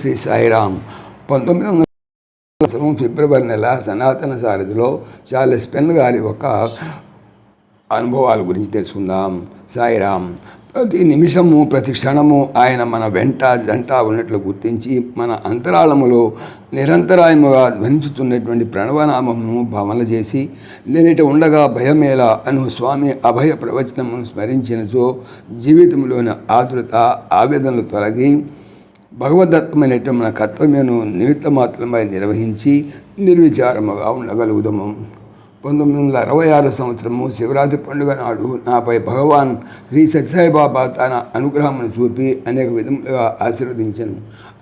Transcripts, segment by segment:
శ్రీ సాయిరామ్. పంతొమ్మిది వందల సంవత్సరం ఫిబ్రవరి నెల సనాతన సారథిలో చార్లెస్ పెన్ గారి ఒక అనుభవాల గురించి తెలుసుకుందాం. సాయిరామ్ ప్రతి నిమిషము ప్రతి క్షణము ఆయన మన వెంట జంట ఉన్నట్లు గుర్తించి మన అంతరాళములో నిరంతరాయముగా ధ్వనించుతున్నటువంటి ప్రణవనామమును భావన చేసి లేనిట ఉండగా భయమేలా అను స్వామి అభయ ప్రవచనమును స్మరించినచో జీవితంలోని ఆతురత ఆవేదనలు తొలగి భగవదత్తమైనటువంటి మన కర్తవ్యను నిమిత్త మాత్రమై నిర్వహించి నిర్విచారముగా ఉండగలుగుదాము. పంతొమ్మిది వందల అరవై ఆరు సంవత్సరము శివరాత్రి పండుగ నాడు నాపై భగవాన్ శ్రీ సత్యసాయిబాబా తన అనుగ్రహమును చూపి అనేక విధములుగా ఆశీర్వదించను.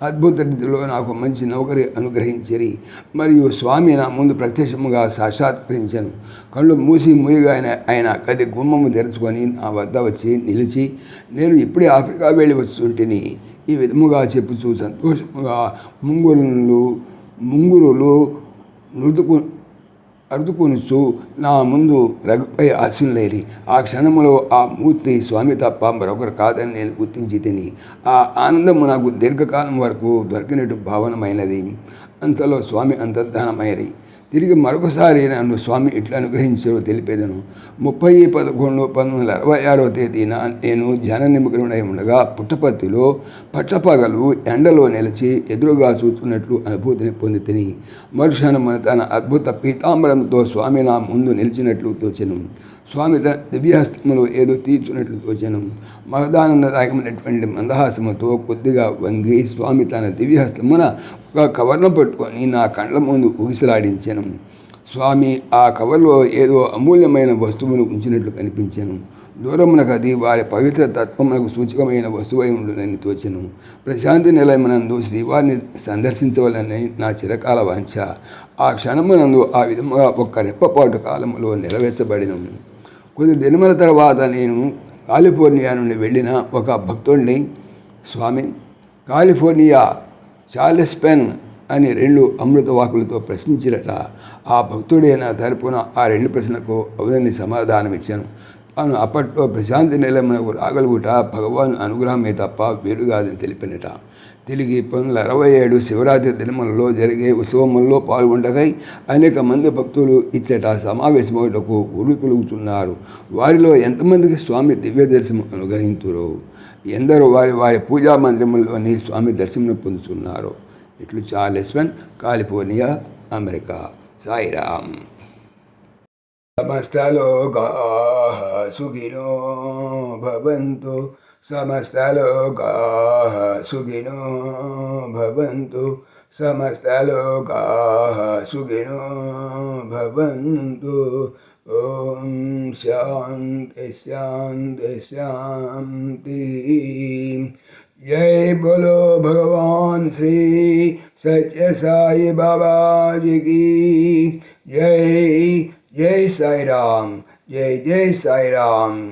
అద్భుత రీతిలో నాకు మంచి నౌకరి అనుగ్రహించిరి. మరియు స్వామి నా ముందు ప్రత్యక్షముగా సాక్షాత్కరించను. కళ్ళు మూసి మూయగా ఆయన ఆయన గది గుమ్మము తెరుచుకొని నా వద్ద వచ్చి నిలిచి నేను ఇప్పుడే ఆఫ్రికా వెళ్ళి వస్తుంటిని. ఈ విధముగా చెప్పుచూ సంతోషముగా ముంగురులు ముంగురులు మృదుకు అరుదుకొనుచు నా ముందు రఘుపై ఆశీనులేరి ఆ క్షణములో ఆ మూర్తి స్వామి తప్ప మరొకరు కాదని నేను గుర్తించి తిని ఆ ఆనందము నాకు దీర్ఘకాలం వరకు దొరికినట్టు భావనమైనది. అంతలో స్వామి అంతర్ధానమైనది తిరిగి మరొకసారి నన్ను స్వామి ఇట్లా అనుగ్రహించారో తెలిపేదను. ముప్పై పదకొండు పంతొమ్మిది వందల అరవై ఆరో తేదీన నేను ధ్యాన నిమగ్నమై ఉండగా పుట్టపర్తిలో పట్టపగలు ఎండలో నిలిచి ఎదురుగా చూస్తున్నట్లు అనుభూతిని పొందితిని. తిని తన అద్భుత పీతాంబరంతో స్వామి నా ముందు నిలిచినట్లు తోచెను. స్వామి దివ్యహస్తములు ఏదో తీర్చున్నట్లు తోచెను. మహదానందదాయకమైనటువంటి మందహాసముతో కొద్దిగా వంగి స్వామి తన దివ్యహస్తమున ఒక కవర్ను పట్టుకొని నా కండ్ల ముందు ఊగిసలాడించాను. స్వామి ఆ కవర్లో ఏదో అమూల్యమైన వస్తువును ఉంచినట్లు కనిపించాను. దూరమునకు అది వారి పవిత్ర తత్వమునకు సూచకమైన వస్తువై ఉండునని తోచెను. ప్రశాంతి నిలయమనందు శ్రీవారిని సందర్శించవలని నా చిరకాల వాంఛ. ఆ క్షణమునందు ఆ విధముగా ఒక్క రెప్పపాటు కాలములో నెరవేర్చబడినము. కొద్ది దినముల తర్వాత నేను కాలిఫోర్నియా నుండి వెళ్ళిన ఒక భక్తుడిని స్వామి కాలిఫోర్నియా చార్లెస్ పెన్ అని రెండు అమృత వాకులతో ఆ భక్తుడే నా తరపున ఆ రెండు ప్రశ్నలకు అవునని సమాధానం ఇచ్చాను. తాను అప్పట్లో ప్రశాంతి నిలయమునకు రాగలుగుట భగవాన్ అనుగ్రహమే తప్ప వేరుగాదని తెలిపినట. తిరిగి పంతొమ్మిది వందల అరవై ఏడు శివరాత్రి దినములలో జరిగే ఉత్సవముల్లో పాల్గొండగై అనేక మంది భక్తులు ఇచ్చట సమావేశమవుటకు ఉరు తొలుగుతున్నారు వారిలో ఎంతమందికి స్వామి దివ్య దర్శనం అనుగ్రహించురు ఎందరో వారి వారి పూజా మందిరముల్లోని స్వామి దర్శనం పొందుతున్నారు. ఇట్లు Charles one California America. Sairam. సమస్తలోకా సుఖినో భవంతు समस्तलोकाः सुखिनो भवन्तु। समस्तलोकाः सुखिनो भवन्तु। ॐ शान्ति शान्ति शान्ति। जय बोलो भगवान श्री सत्य साई बाबा जी की। जय जय साई राम जय जय साई राम